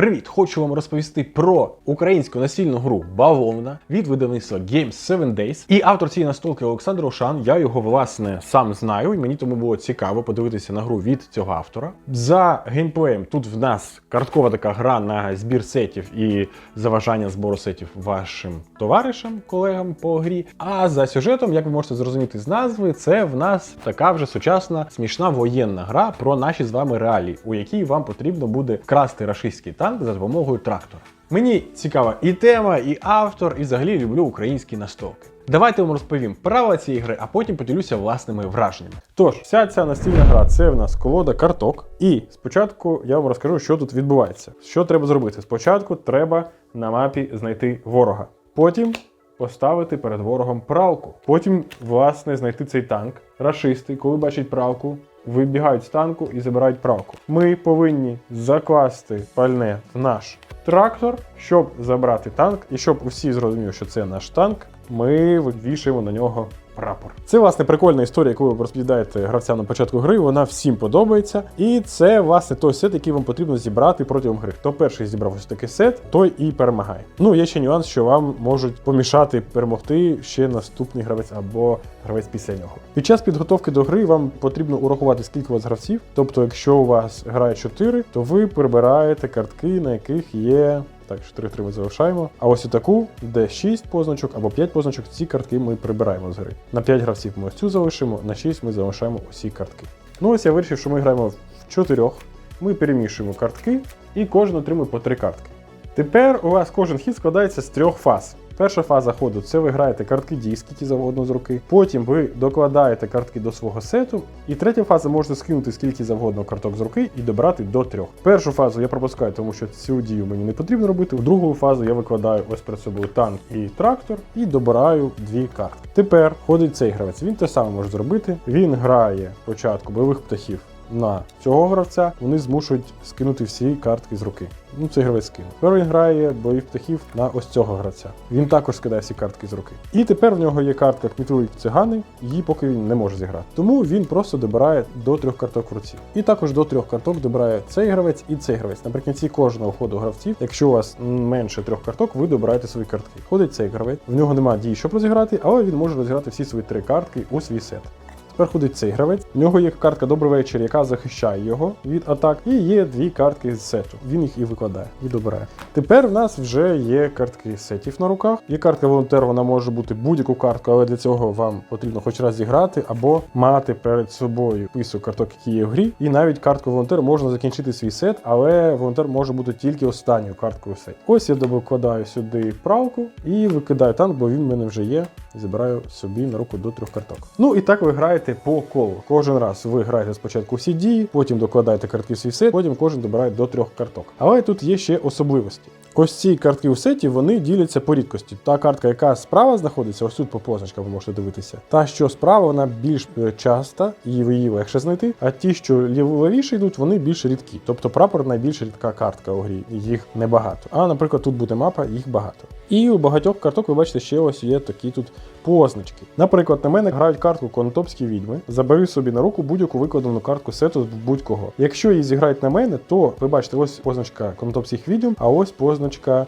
Привіт! Хочу вам розповісти про українську настільну гру Бавовна від видавництва Games 7 Days. І автор цієї настолки Олександр Ошан. Я його власне сам знаю, і мені тому було цікаво подивитися на гру від цього автора. За геймплеєм тут в нас карткова така гра на збір сетів і заважання збору сетів вашим товаришам, колегам по грі. А за сюжетом, як ви можете зрозуміти з назви, це в нас така вже сучасна смішна воєнна гра про наші з вами реалії, у якій вам потрібно буде красти рашистський танк за допомогою трактора. Мені цікава і тема, і автор, і взагалі люблю українські настолки. Давайте вам розповім правила цієї гри, а потім поділюся власними враженнями. Тож, вся ця настільна гра це в нас колода карток. І спочатку я вам розкажу, що тут відбувається. Що треба зробити? Спочатку треба на мапі знайти ворога. Потім поставити перед ворогом пралку. Потім, власне, знайти цей танк. Рашисти, коли бачать пралку, вибігають з танку і забирають правку. Ми повинні закласти пальне в наш трактор, щоб забрати танк, і щоб усі зрозуміли, що це наш танк, ми вивішуємо на нього прапор. Це власне прикольна історія, яку ви розповідаєте гравцям на початку гри. Вона всім подобається. І це власне той сет, який вам потрібно зібрати протягом гри. Хто перший зібрав ось такий сет, той і перемагає. Ну є ще нюанс, що вам можуть помішати перемогти ще наступний гравець або гравець після нього. Під час підготовки до гри вам потрібно урахувати, скільки у вас гравців. Тобто, якщо у вас грає 4, то ви прибираєте картки, на яких є. Так, 4-3 ми залишаємо. А ось таку, де 6 позначок або 5 позначок, ці картки ми прибираємо з гри. На 5 гравців ми ось цю залишимо, на 6 ми залишаємо усі картки. Ну ось я вирішив, що ми граємо в 4. Ми перемішуємо картки, і кожен отримує по 3 картки. Тепер у вас кожен хід складається з трьох фаз. Перша фаза ходу це ви граєте картки дій, скільки завгодно з руки. Потім ви докладаєте картки до свого сету. І третя фаза можете скинути скільки завгодно карток з руки і добрати до трьох. Першу фазу я пропускаю, тому що цю дію мені не потрібно робити. В другу фазу я викладаю ось перед собою танк і трактор і добираю дві карти. Тепер ходить цей гравець. Він те саме може зробити. Він грає спочатку бойових птахів. На цього гравця вони змушують скинути всі картки з руки. Ну, цей гравець скинув. Тепер він грає бойових птахів на ось цього гравця. Він також скидає всі картки з руки. І тепер в нього є картка кмітливі цигани, її поки він не може зіграти. Тому він просто добирає до трьох карток в руці. І також до трьох карток добирає цей гравець і цей гравець. Наприкінці кожного ходу гравців, якщо у вас менше трьох карток, ви добираєте свої картки. Ходить цей гравець, в нього немає дій, щоб розіграти, але він може розіграти всі свої три картки у свій сет. Тепер цей гравець. В нього є картка Добрий вечір, яка захищає його від атак. І є дві картки з сету. Він їх і викладає, і добирає. Тепер в нас вже є картки сетів на руках. Є картка волонтер, вона може бути будь-яку картку, але для цього вам потрібно хоч раз зіграти або мати перед собою список карток, які є в грі. І навіть картку волонтер можна закінчити свій сет, але волонтер може бути тільки останньою карткою сет. Ось я докладаю сюди правку і викидаю танк, бо він в мене вже є. Забираю собі на руку до трьох карток. Ну і так ви граєте по колу. Кожен раз ви граєте спочатку всі дії, потім докладаєте картки в свій сет, потім кожен добирає до трьох карток. Але тут є ще особливості. Ось ці картки у сеті вони діляться по рідкості. Та картка, яка справа знаходиться, ось тут по позначкам ви можете дивитися. Та, що справа, вона більш е, часта, і її легше знайти. А ті, що лівіше йдуть, вони більш рідкі. Тобто прапор найбільш рідка картка у грі, їх небагато. А, наприклад, тут буде мапа, їх багато. І у багатьох карток ви бачите, ще ось є такі тут позначки. Наприклад, на мене грають картку Конотопські відьми. Забери собі на руку будь-яку викладену картку сету будь-кого. Якщо її зіграють на мене, то ви бачите, ось позначка Конотопських відьм, а ось позначка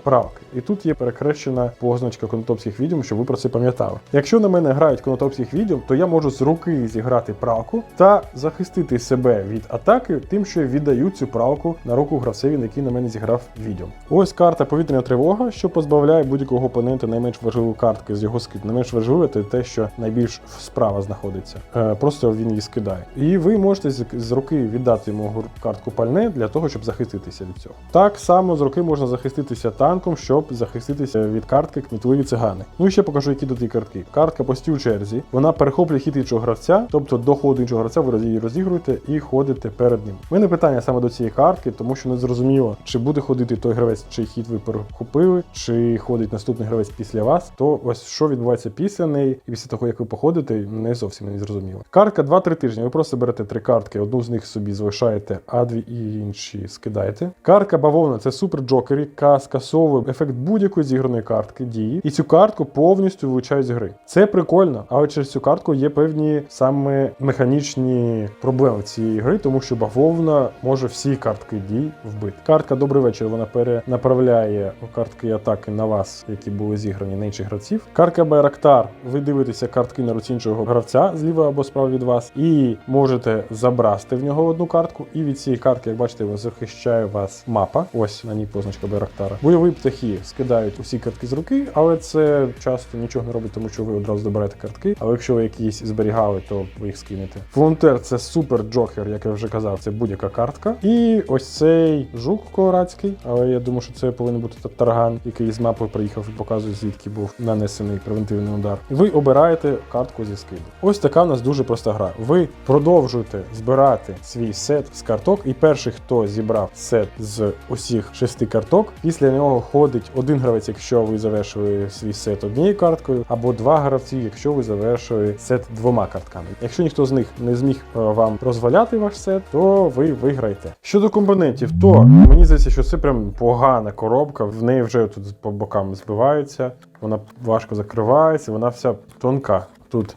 правки. І тут є перекрещена позначка Конотопських відьм, щоб ви про це пам'ятали. Якщо на мене грають Конотопських відьм, то я можу з руки зіграти правку та захистити себе від атаки, тим, що я віддаю цю правку на руку гравцеві, на який на мене зіграв відьом. Ось карта повітряна тривога, що позбавляє будь-якого опонента найменш важливої картки з його скид. Найменш важливе це те, що найбільш справа знаходиться. Е, просто він її скидає. І ви можете з, руки віддати йому картку пальне для того, щоб захиститися від цього. Так само з руки можна захиститися танком, щоб захиститися від картки кмітливі цигани. Ну і ще покажу, які тут є картки. Картка постій у черзі. Вона перехоплює хід іншого гравця, тобто до ходу іншого гравця ви її розігруєте і ходите перед ним. У мене питання саме до цієї картки, тому що не зрозуміло, чи буде ходити той гравець, чий хід ви перехопили, чи ходить наступний гравець після вас. То ось що відбувається після неї, і після того, як ви походите, не зовсім не зрозуміло. Картка 2-3 тижні. Ви просто берете три картки, одну з них собі залишаєте, а дві і інші скидаєте. Картка бавовна це супер джокер, яка скасовує ефект будь-якої зіграної картки дії, і цю картку повністю вилучають з гри. Це прикольно, але через цю картку є певні саме механічні проблеми цієї гри, тому що бавовна може всі картки дій вбити. Картка Добрий вечір. Вона перенаправляє картки атаки на вас, які були зіграні на інших гравців. Картка Байрактар. Ви дивитеся картки на руці іншого гравця зліва або справа від вас, і можете забрати в нього одну картку. І від цієї картки, як бачите, захищає вас мапа. Ось на ній позначка Байрактара. Бойові птахи скидають усі картки з руки, але це часто нічого не робить, тому що ви одразу добираєте картки. Але якщо ви якісь зберігали, то ви їх скинете. Волонтер це супер джокер, як я вже казав, це будь-яка картка. І ось цей жук колорадський, але я думаю, що це повинен бути тарган, який з мапи приїхав і показує, звідки був нанесений превентивний удар. Ви обираєте картку зі скиду. Ось така в нас дуже проста гра. Ви продовжуєте збирати свій сет з карток, і перший, хто зібрав сет з усіх шести карток, після нього ходить один гравець, якщо ви завершили свій сет однією карткою, або два гравці, якщо ви завершили сет двома картками. Якщо ніхто з них не зміг е, вам розваляти ваш сет, то ви виграєте. Щодо компонентів, то мені здається, що це прям погана коробка. В неї вже тут по бокам збиваються, вона важко закривається, вона вся тонка. Тут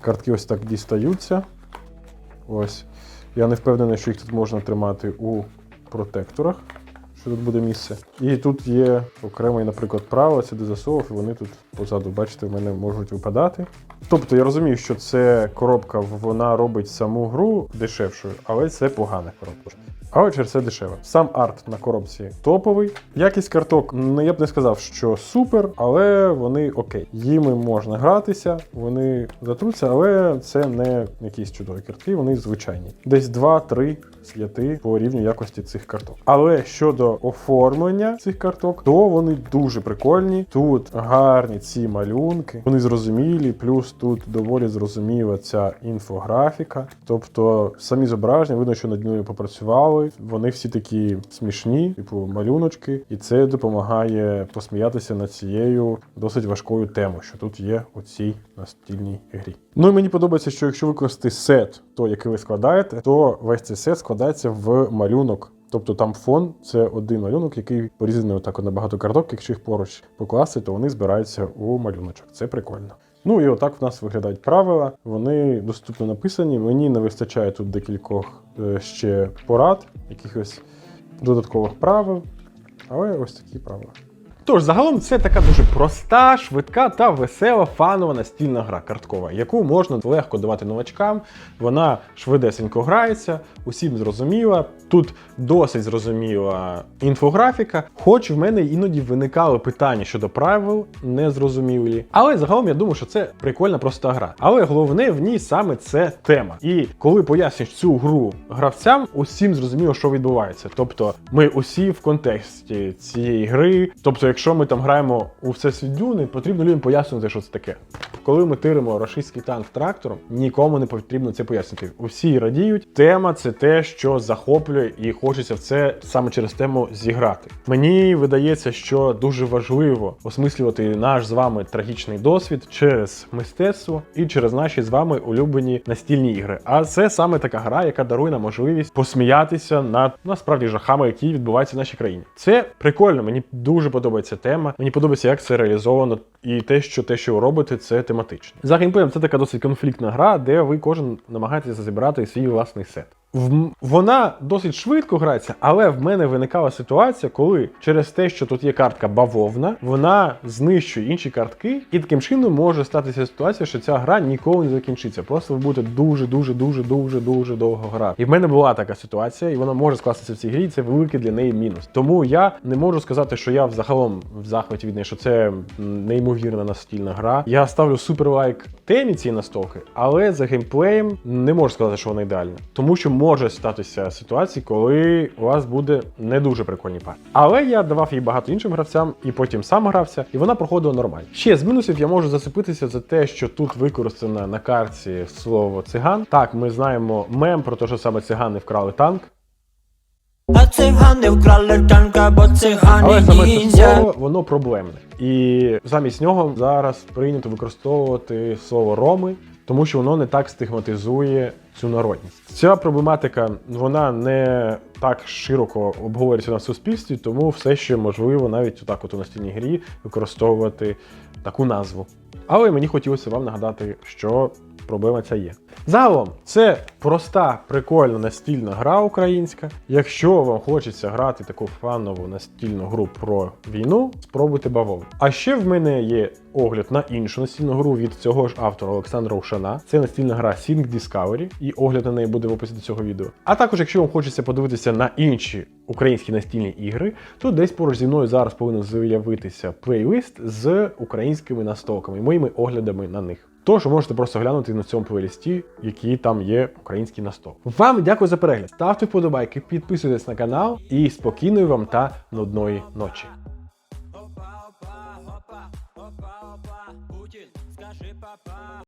картки ось так дістаються. Ось. Я не впевнений, що їх тут можна тримати у протекторах, що тут буде місце. І тут є окремий, наприклад, правило, сюди засовував, і вони тут позаду, бачите, в мене можуть випадати. Тобто я розумію, що це коробка, вона робить саму гру дешевшою, але це погана коробка. Але через це дешево. Сам арт на коробці топовий. Якість карток, ну, я б не сказав, що супер, але вони окей. Їми можна гратися, вони затруться, але це не якісь чудові картки, вони звичайні. Десь 2-3 з 5 по рівню якості цих карток. Але щодо оформлення цих карток, то вони дуже прикольні. Тут гарні ці малюнки, вони зрозумілі, плюс тут доволі зрозуміла ця інфографіка. Тобто самі зображення, видно, що над нею попрацювали. Вони всі такі смішні, типу малюночки, і це допомагає посміятися над цією досить важкою темою, що тут є у цій настільній грі. Ну і мені подобається, що якщо використати сет, то який ви складаєте, то весь цей сет складається в малюнок. Тобто там фон це один малюнок, який порізаний отак на багато карток. Якщо їх поруч покласти, то вони збираються у малюночок. Це прикольно. Ну і отак в нас виглядають правила. Вони доступно написані. Мені не вистачає тут декількох е, ще порад, якихось додаткових правил. Але ось такі правила. Тож, загалом, це така дуже проста, швидка та весела фанова настільна гра карткова, яку можна легко давати новачкам. Вона швидесенько грається, усім зрозуміла. Тут досить зрозуміла інфографіка. Хоч в мене іноді виникали питання щодо правил, незрозумілі. Але загалом я думаю, що це прикольна проста гра. Але головне в ній саме це тема. І коли пояснюєш цю гру гравцям, усім зрозуміло, що відбувається. Тобто, ми усі в контексті цієї гри. Тобто, якщо ми там граємо у всесвіт Дюни, потрібно людям пояснювати, що це таке. Коли ми тиримо рашистський танк трактором, нікому не потрібно це пояснити. Усі радіють. Тема це те, що захоплює, і хочеться в це саме через тему зіграти. Мені видається, що дуже важливо осмислювати наш з вами трагічний досвід через мистецтво і через наші з вами улюблені настільні ігри. А це саме така гра, яка дарує нам можливість посміятися над насправді жахами, які відбуваються в нашій країні. Це прикольно. Мені дуже подобається тема. Мені подобається, як це реалізовано, і те, що те, що ви робите, це тематично. За геймплеєм це така досить конфліктна гра, де ви кожен намагаєтеся зібрати свій власний сет. Вона досить швидко грається, але в мене виникала ситуація, коли через те, що тут є картка бавовна, вона знищує інші картки, і таким чином може статися ситуація, що ця гра ніколи не закінчиться. Просто ви будете дуже, дуже, дуже, дуже, дуже довго грати. І в мене була така ситуація, і вона може скластися в цій грі. і Це великий для неї мінус. Тому я не можу сказати, що я взагалом в захваті від неї, що це неймовірна настільна гра. Я ставлю супер лайк темі цієї настолки, але за геймплеєм не можу сказати, що вона ідеальна. Тому що може статися ситуації, коли у вас буде не дуже прикольні партії. Але я давав їй багато іншим гравцям, і потім сам грався, і вона проходила нормально. Ще з мінусів я можу зацепитися за те, що тут використано на карті слово циган. Так, ми знаємо мем про те, що саме цигани вкрали танк. А цигани вкрали танка, бо цигани Але саме це слово воно проблемне. І замість нього зараз прийнято використовувати слово роми. Тому що воно не так стигматизує цю народність. Ця проблематика вона не так широко обговорюється на суспільстві, тому все ще можливо навіть отак от у настільній грі використовувати таку назву. Але мені хотілося вам нагадати, що проблема ця є. Загалом, це проста, прикольна настільна гра українська. Якщо вам хочеться грати таку фанову настільну гру про війну, спробуйте бавовну. А ще в мене є огляд на іншу настільну гру від цього ж автора Олександра Ушана. Це настільна гра Think Discovery, і огляд на неї буде в описі до цього відео. А також, якщо вам хочеться подивитися на інші українські настільні ігри, то десь поруч зі мною зараз повинен з'явитися плейлист з українськими настолками, моїми оглядами на них. Тож можете просто глянути на цьому плейлисті, які там є українські настол. Вам дякую за перегляд. Ставте вподобайки, підписуйтесь на канал і спокійної вам та нудної ночі.